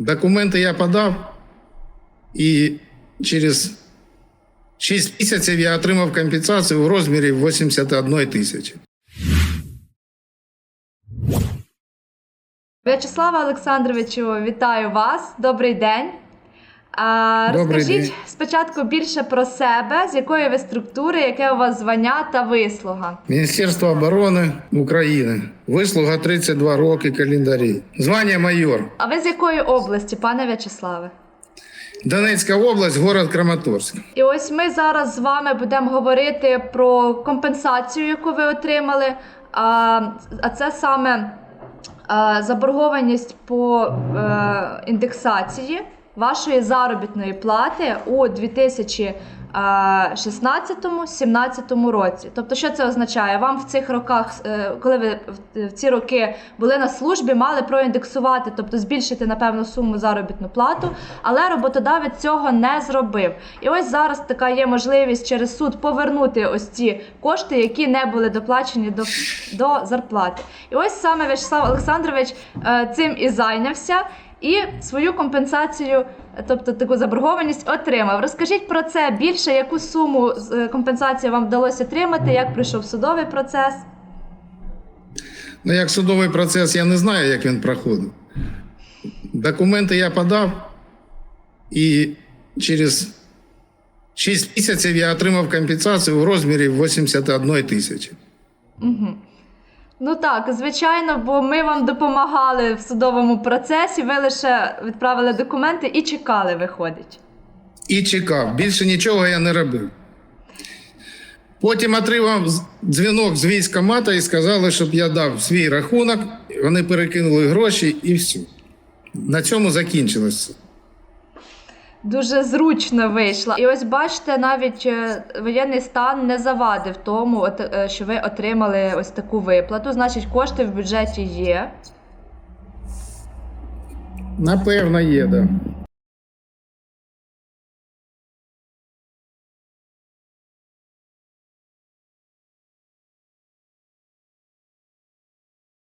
Документи я подав, і через 6 місяців я отримав компенсацію в розмірі 81 тисячі. В'ячеслава Олександровичу, вітаю вас. Добрий день. А, Добрий розкажіть день. спочатку більше про себе, з якої ви структури, яке у вас звання та вислуга. Міністерство оборони України. Вислуга 32 роки календарі. Звання майор. А ви з якої області, пане В'ячеславе? Донецька область, город Краматорськ. І ось ми зараз з вами будемо говорити про компенсацію, яку ви отримали. А, а це саме а, заборгованість по е, індексації вашої заробітної плати у 2016-17 році. Тобто, що це означає? Вам в цих роках, е, коли ви в- в ці роки були на службі, мали проіндексувати, тобто збільшити напевно суму заробітну плату, але роботодавець цього не зробив. І ось зараз така є можливість через суд повернути ось ці кошти, які не були доплачені до, до зарплати. І ось саме В'ячеслав Олександрович е, цим і зайнявся. І свою компенсацію, тобто таку заборгованість, отримав. Розкажіть про це більше, яку суму е, компенсації вам вдалося отримати, як пройшов судовий процес. Ну, як судовий процес, я не знаю, як він проходив. Документи я подав, і через 6 місяців я отримав компенсацію в розмірі 81 тисячі. Ну так, звичайно, бо ми вам допомагали в судовому процесі. Ви лише відправили документи і чекали, виходить. І чекав. Більше нічого я не робив. Потім отримав дзвінок з військкомата і сказали, щоб я дав свій рахунок. Вони перекинули гроші і все. На цьому закінчилося. Дуже зручно вийшла. І ось бачите, навіть е, воєнний стан не завадив тому, е, що ви отримали ось таку виплату. Значить, кошти в бюджеті є. Напевно, є, так. Да.